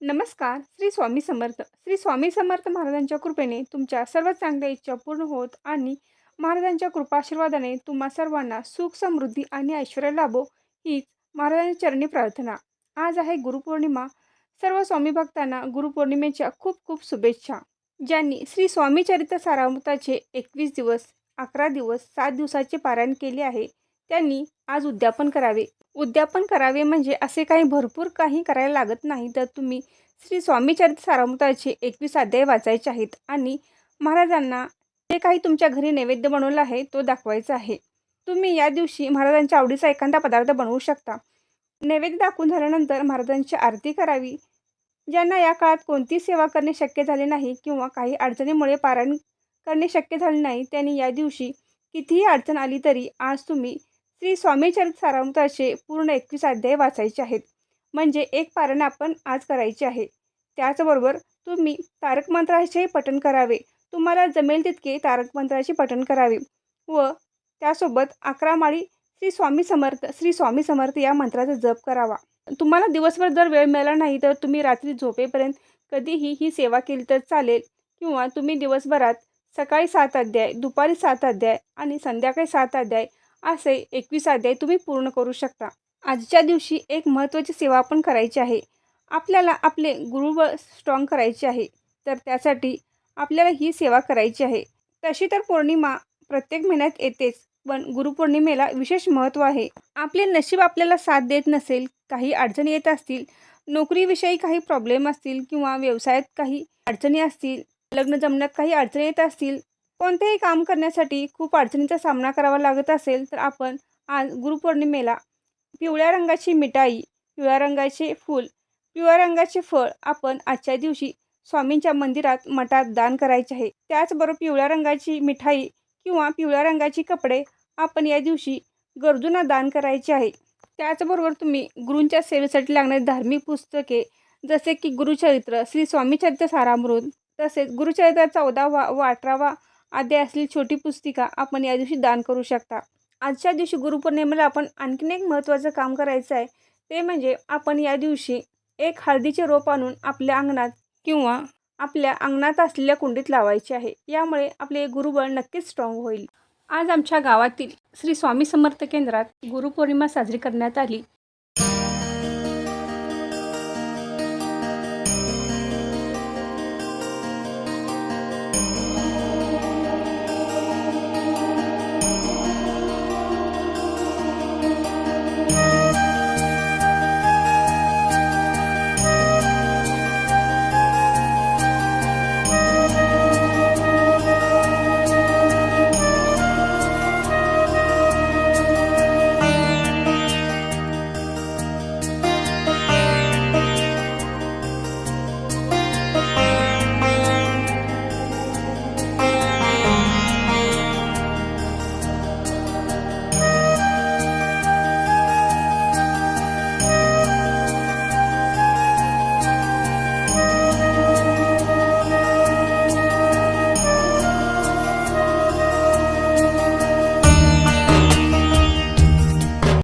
नमस्कार श्री स्वामी समर्थ. श्री स्वामी समर्थ महाराजांच्या कृपेने तुमच्या सर्व चांगल्या इच्छा पूर्ण होत आणि महाराजांच्या कृपाशीर्वादाने तुम्हा सर्वांना सुख समृद्धी आणि ऐश्वर लाभो हीच महाराजांच्या चरणी प्रार्थना. आज आहे गुरुपौर्णिमा. सर्व स्वामी भक्तांना गुरुपौर्णिमेच्या खूप खूप शुभेच्छा. ज्यांनी श्री स्वामी चरित्र सारामृताचे एकवीस दिवस अकरा दिवस सात दिवसाचे पारायण केले आहे त्यांनी आज उद्यापन करावे. उद्यापन करावे म्हणजे असे काही भरपूर काही करायला लागत नाही. तर तुम्ही श्री स्वामीचरित्र सारामृताचे एकवीस अध्याय वाचायचे आहेत आणि महाराजांना जे काही तुमच्या घरी नैवेद्य बनवलं आहे तो दाखवायचा आहे. तुम्ही या दिवशी महाराजांच्या आवडीचा एखादा पदार्थ बनवू शकता. नैवेद्य दाखवून झाल्यानंतर महाराजांची आरती करावी. ज्यांना या काळात कोणती सेवा करणे शक्य झाले नाही किंवा काही अडचणीमुळे पारायण करणे शक्य झाले नाही त्यांनी या दिवशी कितीही अडचण आली तरी आज तुम्ही श्री स्वामी सारामृत असे पूर्ण एकवीस अध्याय वाचायचे आहेत. म्हणजे एक पारायण आपण आज करायचे आहे. त्याचबरोबर तुम्ही तारक मंत्राचेही पठण करावे. तुम्हाला जमेल तितके तारक मंत्राचे पठण करावे. व त्यासोबत अकरा माळी श्री स्वामी समर्थ श्री स्वामी समर्थ या मंत्राचा जप करावा. तुम्हाला दिवसभर जर वेळ मिळाला नाही तर तुम्ही रात्री झोपेपर्यंत कधीही ही सेवा केली तर चालेल. किंवा तुम्ही दिवसभरात सकाळी सात अध्याय दुपारी सात अध्याय आणि संध्याकाळी सात अध्याय असे एकवीस अध्याय तुम्ही पूर्ण करू शकता. आजच्या दिवशी एक महत्त्वाची सेवा आपण करायची आहे. आपल्याला आपले गुरुबळ स्ट्रॉंग करायचे आहे. तर त्यासाठी आपल्याला ही सेवा करायची आहे. तशी तर पौर्णिमा प्रत्येक महिन्यात येतेच पण गुरुपौर्णिमेला विशेष महत्त्व आहे. आपले नशीब आपल्याला साथ देत नसेल काही अडचणी येत असतील नोकरीविषयी काही प्रॉब्लेम असतील किंवा व्यवसायात काही अडचणी असतील लग्न जमण्यात काही अडचणी येत असतील कोणतेही काम करण्यासाठी खूप अडचणीचा सामना करावा लागत असेल तर आपण आज गुरुपौर्णिमेला पिवळ्या रंगाची मिठाई पिवळ्या रंगाचे फूल पिवळ्या रंगाचे फळ आपण आजच्या दिवशी स्वामींच्या मंदिरात मठात दान करायचे आहे. त्याचबरोबर पिवळ्या रंगाची मिठाई किंवा पिवळ्या रंगाची कपडे आपण या दिवशी गरजूंना दान करायचे आहे. त्याचबरोबर तुम्ही गुरूंच्या सेवेसाठी लागणारी धार्मिक पुस्तके जसे की गुरुचरित्र श्री स्वामीचरित्र सारामृत तसेच गुरुचरित्र चौदावा व अठरावा आद्या असलेली छोटी पुस्तिका आपण या दिवशी दान करू शकता. आजच्या दिवशी गुरुपौर्णिमेला आपण आणखीन एक महत्त्वाचं काम करायचं आहे. ते म्हणजे आपण या दिवशी एक हळदीचे रोप आणून आपल्या अंगणात किंवा आपल्या अंगणात असलेल्या कुंडीत लावायचे आहे. यामुळे आपले गुरुबळ नक्कीच स्ट्रॉंग होईल. आज आमच्या गावातील श्री स्वामी समर्थ केंद्रात गुरुपौर्णिमा साजरी करण्यात आली.